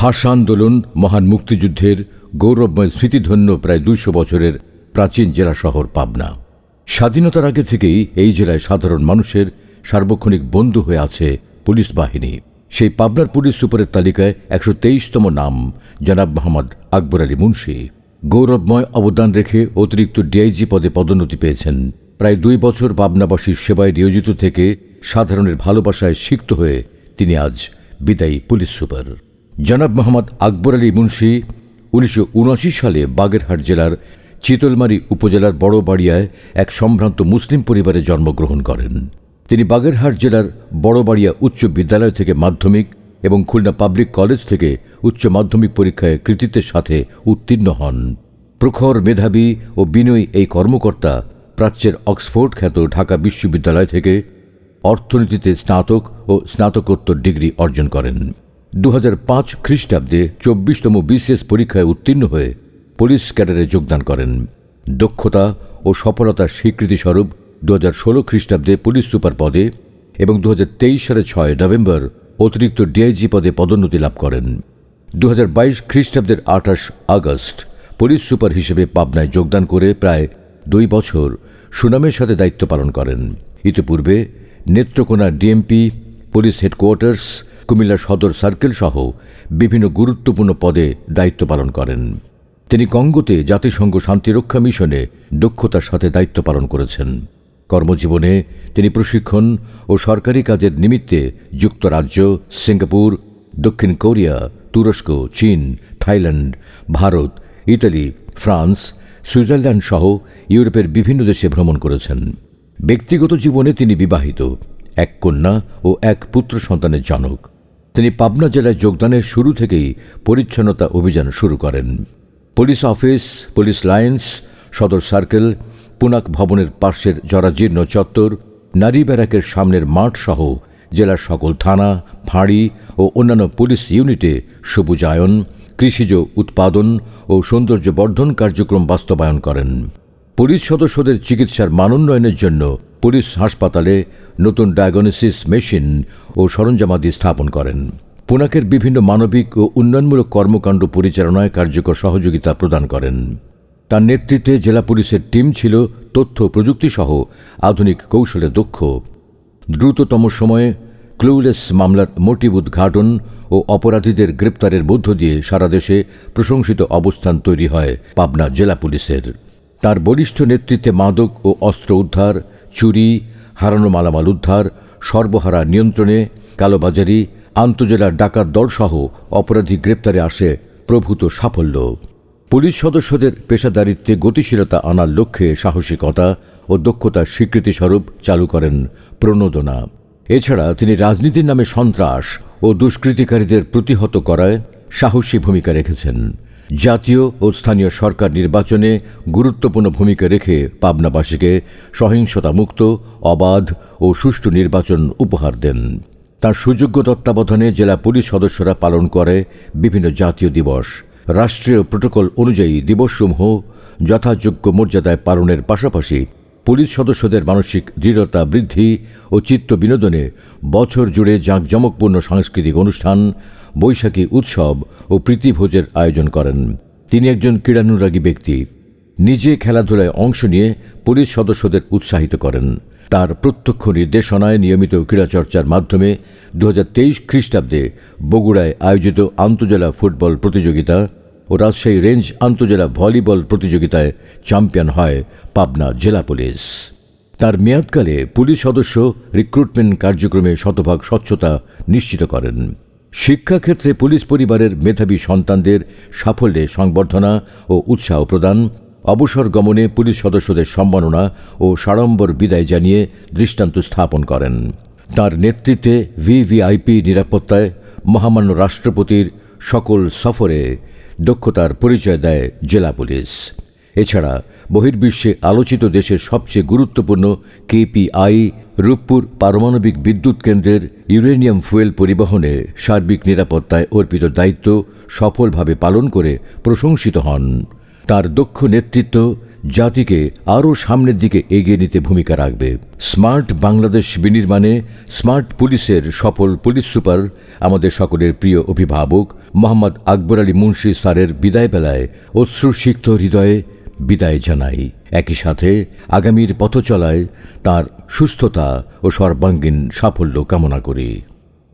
ভাষা আন্দোলন মহান মুক্তিযুদ্ধের গৌরবময় স্মৃতিধন্য প্রায় দুইশো বছরের প্রাচীন জেলা শহর পাবনা। স্বাধীনতার আগে থেকেই এই জেলায় সাধারণ মানুষের সার্বক্ষণিক বন্ধু হয়ে আছে পুলিশ বাহিনী। সেই পাবনার পুলিশ সুপারের তালিকায় একশো তেইশতম নাম, জনাব মোহাম্মদ আকবর আলী মুন্সি। গৌরবময় অবদান রেখে অতিরিক্ত ডিআইজি পদে পদোন্নতি পেয়েছেন। প্রায় দুই বছর পাবনাবাসীর সেবায় নিয়োজিত থেকে সাধারণের ভালোবাসায় সিক্ত হয়ে তিনি আজ বিদায়ী পুলিশ সুপার। জনাব মোহাম্মদ আকবর আলী মুন্সি উনিশশো উনআশি সালে বাগেরহাট জেলার চিতলমারি উপজেলার বড়বাড়িয়ায় এক সম্ভ্রান্ত মুসলিম পরিবারে জন্মগ্রহণ করেন। তিনি বাগেরহাট জেলার বড়বাড়িয়া উচ্চ বিদ্যালয় থেকে মাধ্যমিক এবং খুলনা পাবলিক কলেজ থেকে উচ্চ মাধ্যমিক পরীক্ষায় কৃতিত্বের সাথে উত্তীর্ণ হন। প্রখর মেধাবী ও বিনয়ী এই কর্মকর্তা প্রাচ্যের অক্সফোর্ড খ্যাত ঢাকা বিশ্ববিদ্যালয় থেকে অর্থনীতিতে স্নাতক ও স্নাতকোত্তর ডিগ্রি অর্জন করেন। দু হাজার পাঁচ খ্রিস্টাব্দে চব্বিশতম বিসিএস পরীক্ষায় উত্তীর্ণ হয়ে পুলিশ ক্যাডারে যোগদান করেন। দক্ষতা ও সফলতার স্বীকৃতিস্বরূপ দু হাজার ষোলো খ্রিস্টাব্দে পুলিশ সুপার পদে এবং দু সালে ছয় নভেম্বর অতিরিক্ত ডিআইজি পদে পদোন্নতি লাভ করেন। দু হাজার বাইশ খ্রিস্টাব্দের আঠাশ আগস্ট পুলিশ সুপার হিসেবে পাবনায় যোগদান করে প্রায় দুই বছর সুনামের সাথে দায়িত্ব পালন করেন। ইতিপূর্বে Netrokona DMP, police headquarters Comilla সদর সার্কেল সহ বিভিন্ন গুরুত্বপূর্ণ পদে দায়িত্ব পালন করেন। তিনি কঙ্গোতে জাতিসংঘ শান্তিরক্ষা মিশনে দক্ষতার সাথে দায়িত্ব পালন করেছেন। কর্মজীবনে তিনি প্রশিক্ষণ ও সরকারি কাজের নিমিত্তে যুক্তরাজ্য, সিঙ্গাপুর, দক্ষিণ কোরিয়া, তুরস্ক, চীন, Thailand, Bharat, Italy, France, Switzerland সহ ইউরোপের বিভিন্ন দেশে ভ্রমণ করেছেন। ব্যক্তিগত জীবনে তিনি বিবাহিত, এক কন্যা ও এক পুত্র সন্তানের জনক। তিনি পাবনা জেলায় যোগদানের শুরু থেকেই পরিচ্ছন্নতা অভিযান শুরু করেন। পুলিশ অফিস, পুলিশ লাইন্স, সদর সার্কেল, পুনাক ভবনের পার্শ্বের জরাজীর্ণ চত্বর, নারী ব্যারাকের সামনের মাঠ সহ জেলার সকল থানা, ফাঁড়ি ও অন্যান্য পুলিশ ইউনিটে সবুজায়ন, কৃষিজ উৎপাদন ও সৌন্দর্য বর্ধন কার্যক্রম বাস্তবায়ন করেন। পুলিশ সদস্যদের চিকিৎসার মানোন্নয়নের জন্য পুলিশ হাসপাতালে নতুন ডায়াগনোসিস মেশিন ও সরঞ্জামাদি স্থাপন করেন। পুনাকের বিভিন্ন মানবিক ও উন্নয়নমূলক কর্মকাণ্ড পরিচালনায় কার্যকর সহযোগিতা প্রদান করেন। তার নেতৃত্বে জেলা পুলিশের টিম ছিল তথ্য প্রযুক্তি সহ আধুনিক কৌশলে দক্ষ। দ্রুততম সময়ে ক্লুলেস মামলার মোটিভ উদ্ঘাটন ও অপরাধীদের গ্রেপ্তারের মধ্য দিয়ে সারা দেশে প্রশংসিত অবস্থান তৈরি হয় পাবনা জেলা পুলিশের। তার বলিষ্ঠ নেতৃত্বে মাদক ও অস্ত্র উদ্ধার চুরি, হারানো মালামাল উদ্ধার, সর্বহারা নিয়ন্ত্রণে, কালোবাজারি আন্তজেলা ডাকাত দলসহ অপরাধী গ্রেপ্তারে আসে প্রভূত সাফল্য। পুলিশ সদস্যদের পেশাদারিত্বে গতিশীলতা আনার লক্ষ্যে সাহসিকতা ও দক্ষতার স্বীকৃতিস্বরূপ চালু করেন প্রণোদনা। এছাড়া তিনি রাজনীতির নামে সন্ত্রাস ও দুষ্কৃতিকারীদের প্রতিহত করায় সাহসী ভূমিকা রেখেছেন। জাতীয় ও স্থানীয় সরকার নির্বাচনে গুরুত্বপূর্ণ ভূমিকা রেখে পাবনাবাসীকে সহিংসতা মুক্ত অবাধ ও সুষ্ঠু নির্বাচন উপহার দেন। তার সুযোগ্য তত্ত্বাবধানে জেলা পুলিশ সদস্যরা পালন করে বিভিন্ন জাতীয় দিবস। রাষ্ট্রীয় প্রোটোকল অনুযায়ী দিবসসমূহ যথাযোগ্য মর্যাদায় পালনের পাশাপাশি পুলিশ সদস্যদের মানসিক দৃঢ়তা বৃদ্ধি ও চিত্ত বিনোদনে বছর জুড়ে জাঁকজমকপূর্ণ সাংস্কৃতিক অনুষ্ঠান বৈশাখী উৎসব ও প্রীতিভোজের আয়োজন করেন। তিনি একজন ক্রীড়ানুরাগী ব্যক্তি। নিজে খেলাধুলায় অংশ নিয়ে পুলিশ সদস্যদের উৎসাহিত করেন। তার প্রত্যক্ষ নির্দেশনায় নিয়মিত ক্রীড়াচর্চার মাধ্যমে দুহাজার তেইশ খ্রিস্টাব্দে বগুড়ায় আয়োজিত আন্তজেলা ফুটবল প্রতিযোগিতা ও রাজশাহী রেঞ্জ আন্তজেলা ভলিবল প্রতিযোগিতায় চ্যাম্পিয়ন হয় পাবনা জেলা পুলিশ। তার মেয়াদকালে পুলিশ সদস্য রিক্রুটমেন্ট কার্যক্রমে শতভাগ স্বচ্ছতা নিশ্চিত করেন। শিক্ষাক্ষেত্রে পুলিশ পরিবারের মেধাবী সন্তানদের সাফল্যে সংবর্ধনা ও উৎসাহ প্রদান, অবসর গমনে পুলিশ সদস্যদের সম্মাননা ও সাড়ম্বর বিদায় জানিয়ে দৃষ্টান্ত স্থাপন করেন। তার নেতৃত্বে ভিভিআইপি নিরাপত্তায় মহামান্য রাষ্ট্রপতির সকল সফরে দক্ষতার পরিচয় দেয় জেলা পুলিশ। এছাড়া বহির্বিশ্বে আলোচিত দেশের সবচেয়ে গুরুত্বপূর্ণ কেপিআই, রূপপুর পারমাণবিক বিদ্যুৎ কেন্দ্রের ইউরেনিয়াম ফুয়েল পরিবহনে সার্বিক নিরাপত্তায় অর্পিত দায়িত্ব সফলভাবে পালন করে প্রশংসিত হন। তার দক্ষ নেতৃত্ব জাতিকে আরও সামনের দিকে এগিয়ে নিতে ভূমিকা রাখবে। স্মার্ট বাংলাদেশ বিনির্মাণে স্মার্ট পুলিশের সফল পুলিশ সুপার আমাদের সকলের প্রিয় অভিভাবক মোহাম্মদ আকবর আলী মুন্সি স্যারের বিদায় বেলায় অশ্রুসিক্ত হৃদয়ে বিদায় জানাই। একই সাথে আগামীর পথচলায় তার সুস্থতা ও সর্বাঙ্গীন সাফল্য কামনা করি।